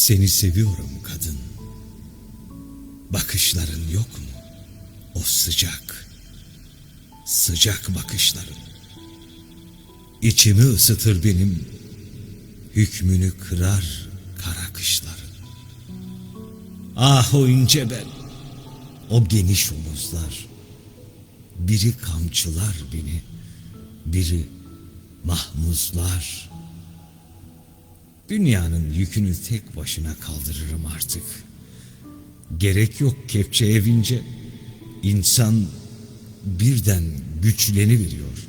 Seni seviyorum kadın. Bakışların yok mu? O sıcak, sıcak bakışların. İçimi ısıtır benim, hükmünü kırar kara kışların. Ah o ince bel, o geniş omuzlar. Biri kamçılar beni, biri mahmuzlar. Dünyanın yükünü tek başına kaldırırım artık. Gerek yok kepçeye vince. İnsan birden güçleni veriyor.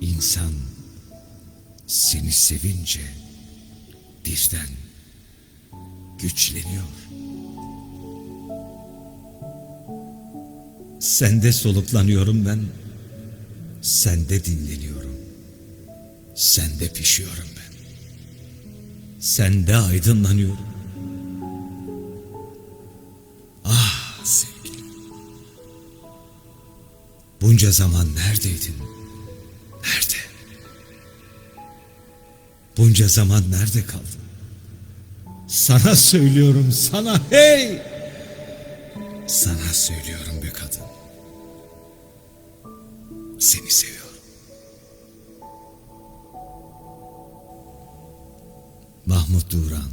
İnsan seni sevince birden güçleniyor. Sende soluklanıyorum ben. Sende dinleniyorum. Sende pişiyorum ben. Sende aydınlanıyorum. Ah sevgilim. Bunca zaman neredeydin? Nerede? Bunca zaman nerede kaldın? Sana söylüyorum sana hey! Sana söylüyorum be kadın. Seni seviyorum. Mahmut Duran